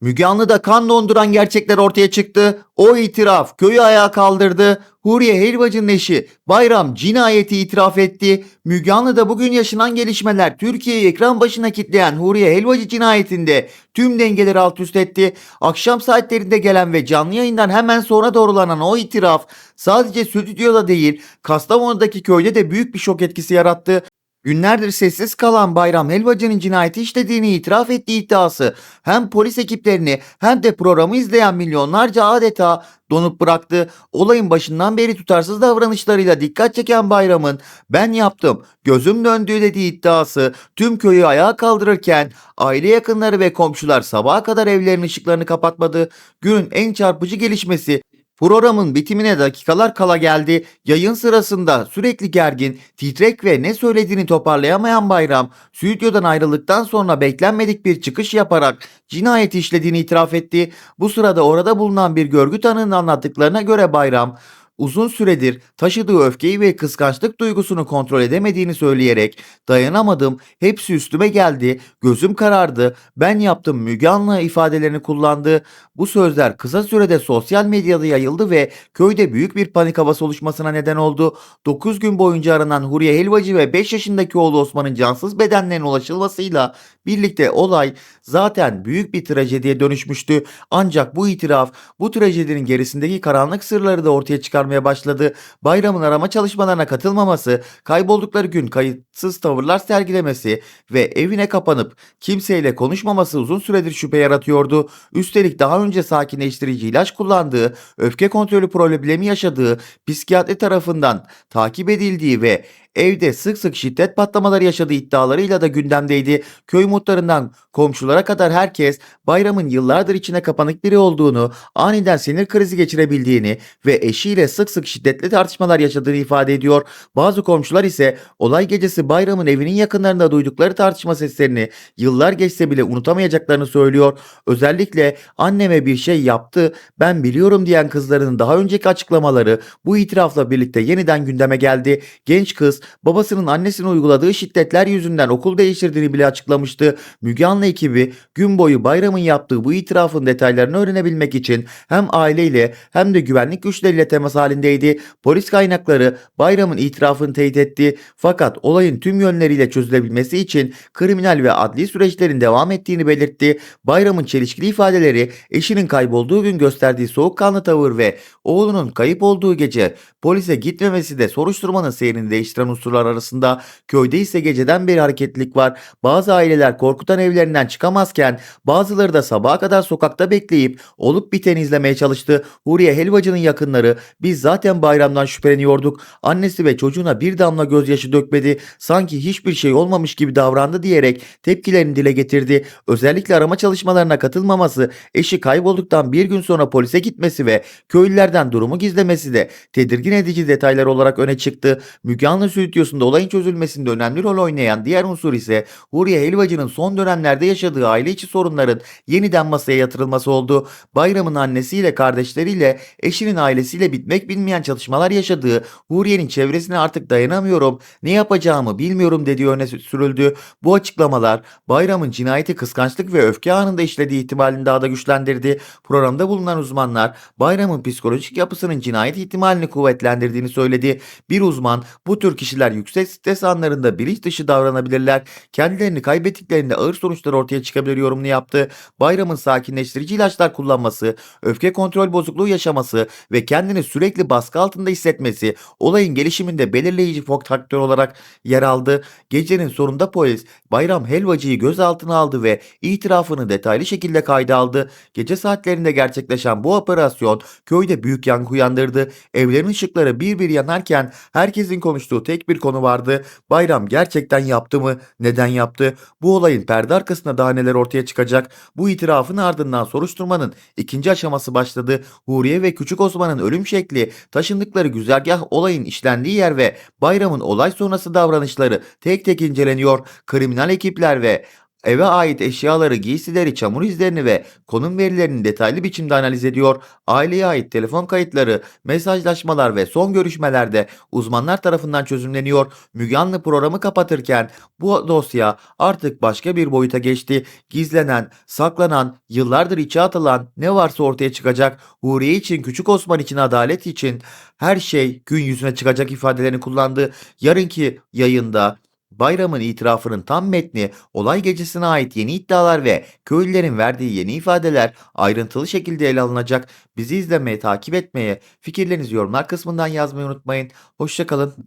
Müge Anlı'da kan donduran gerçekler ortaya çıktı. O itiraf köyü ayağa kaldırdı. Huriye Helvacı'nın eşi Bayram cinayeti itiraf etti. Müge Anlı'da bugün yaşanan gelişmeler Türkiye'yi ekran başına kitleyen Huriye Helvacı cinayetinde tüm dengeleri alt üst etti. Akşam saatlerinde gelen ve canlı yayından hemen sonra doğrulanan o itiraf sadece stüdyoda değil Kastamonu'daki köyde de büyük bir şok etkisi yarattı. Günlerdir sessiz kalan Bayram Helvacı'nın cinayeti işlediğini itiraf ettiği iddiası hem polis ekiplerini hem de programı izleyen milyonlarca adeta donup bıraktı. Olayın başından beri tutarsız davranışlarıyla dikkat çeken Bayram'ın ben yaptım gözüm döndü dediği iddiası tüm köyü ayağa kaldırırken aile yakınları ve komşular sabaha kadar evlerin ışıklarını kapatmadı. Günün en çarpıcı gelişmesi Programın bitimine dakikalar kala geldi. Yayın sırasında sürekli gergin, titrek ve ne söylediğini toparlayamayan Bayram, stüdyodan ayrıldıktan sonra beklenmedik bir çıkış yaparak cinayet işlediğini itiraf etti. Bu sırada orada bulunan bir görgü tanığının anlattıklarına göre Bayram, uzun süredir taşıdığı öfkeyi ve kıskançlık duygusunu kontrol edemediğini söyleyerek dayanamadım, hepsi üstüme geldi, gözüm karardı, ben yaptım Müge Anlı ifadelerini kullandı. Bu sözler kısa sürede sosyal medyada yayıldı ve köyde büyük bir panik havası oluşmasına neden oldu. 9 gün boyunca aranan Huriye Helvacı ve 5 yaşındaki oğlu Osman'ın cansız bedenlerine ulaşılmasıyla birlikte olay zaten büyük bir trajediye dönüşmüştü. Ancak bu itiraf bu trajedinin gerisindeki karanlık sırları da ortaya çıkarmaya başladı. Bayramın arama çalışmalarına katılmaması, kayboldukları gün kayıtsız tavırlar sergilemesi ve evine kapanıp kimseyle konuşmaması uzun süredir şüphe yaratıyordu. Üstelik daha önce sakinleştirici ilaç kullandığı, öfke kontrolü problemi yaşadığı, psikiyatri tarafından takip edildiği ve evde sık sık şiddet patlamaları yaşadığı iddialarıyla da gündemdeydi. Köy muhtarından komşulara kadar herkes bayramın yıllardır içine kapanık biri olduğunu, aniden sinir krizi geçirebildiğini ve eşiyle sık sık şiddetli tartışmalar yaşadığını ifade ediyor. Bazı komşular ise olay gecesi bayramın evinin yakınlarında duydukları tartışma seslerini yıllar geçse bile unutamayacaklarını söylüyor. Özellikle anneme bir şey yaptı ben biliyorum diyen kızlarının daha önceki açıklamaları bu itirafla birlikte yeniden gündeme geldi. Genç kız babasının annesine uyguladığı şiddetler yüzünden okul değiştirdiğini bile açıklamıştı. Müge Anlı ekibi gün boyu bayramın yaptığı bu itirafın detaylarını öğrenebilmek için hem aileyle hem de güvenlik güçleriyle temas halindeydi. Polis kaynakları bayramın itirafını teyit etti. Fakat olayın tüm yönleriyle çözülebilmesi için kriminal ve adli süreçlerin devam ettiğini belirtti. Bayramın çelişkili ifadeleri eşinin kaybolduğu gün gösterdiği soğukkanlı tavır ve oğlunun kayıp olduğu gece polise gitmemesi de soruşturmanın seyrini değiştiren unsurlar arasında. Köyde ise geceden beri hareketlilik var. Bazı aileler korkutan evlerinden çıkamazken bazıları da sabaha kadar sokakta bekleyip olup biteni izlemeye çalıştı. Huriye Helvacı'nın yakınları biz zaten bayramdan şüpheleniyorduk. Annesi ve çocuğuna bir damla gözyaşı dökmedi. Sanki hiçbir şey olmamış gibi davrandı diyerek tepkilerini dile getirdi. Özellikle arama çalışmalarına katılmaması, eşi kaybolduktan bir gün sonra polise gitmesi ve köylülerden durumu gizlemesi de tedirgin edici detaylar olarak öne çıktı. Müge Anlı stüdyosunda olayın çözülmesinde önemli rol oynayan diğer unsur ise Huriye Helvacı'nın son dönemlerde yaşadığı aile içi sorunların yeniden masaya yatırılması oldu. Bayram'ın annesiyle kardeşleriyle eşinin ailesiyle bitmek bilmeyen çatışmalar yaşadığı Huriye'nin çevresine artık dayanamıyorum ne yapacağımı bilmiyorum dediği öne sürüldü. Bu açıklamalar Bayram'ın cinayeti kıskançlık ve öfke anında işlediği ihtimalini daha da güçlendirdi. Programda bulunan uzmanlar Bayram'ın psikolojik yapısının cinayet ihtimalini kuvvetlendirdiğini söyledi. Bir uzman bu tür kişiler yüksek stres anlarında bilinç dışı davranabilirler. Kendilerini kaybettiklerinde ağır sonuçlar ortaya çıkabilir yorumunu yaptı. Bayram'ın sakinleştirici ilaçlar kullanması, öfke kontrol bozukluğu yaşaması ve kendini sürekli baskı altında hissetmesi olayın gelişiminde belirleyici faktör olarak yer aldı. Gecenin sonunda polis Bayram Helvacı'yı gözaltına aldı ve itirafını detaylı şekilde kayda aldı. Gece saatlerinde gerçekleşen bu operasyon köyde büyük yankı uyandırdı. Evlerin ışıkları bir bir yanarken herkesin konuştuğu tek bir konu vardı. Bayram gerçekten yaptı mı? Neden yaptı? Bu olayın perde arkasında daha neler ortaya çıkacak? Bu itirafın ardından soruşturmanın ikinci aşaması başladı. Huriye ve Küçük Osman'ın ölüm şekli, taşındıkları güzergah olayın işlendiği yer ve Bayram'ın olay sonrası davranışları tek tek inceleniyor. Kriminal ekipler ve eve ait eşyaları, giysileri, çamur izlerini ve konum verilerini detaylı biçimde analiz ediyor. Aileye ait telefon kayıtları, mesajlaşmalar ve son görüşmelerde uzmanlar tarafından çözümleniyor. Müge programı kapatırken bu dosya artık başka bir boyuta geçti. Gizlenen, saklanan, yıllardır içe atılan ne varsa ortaya çıkacak. Huriye için, Küçük Osman için, adalet için her şey gün yüzüne çıkacak ifadelerini kullandı. Yarınki yayında Bayramın itirafının tam metni, olay gecesine ait yeni iddialar ve köylülerin verdiği yeni ifadeler ayrıntılı şekilde ele alınacak. Bizi izlemeye, takip etmeye, fikirlerinizi yorumlar kısmından yazmayı unutmayın. Hoşçakalın.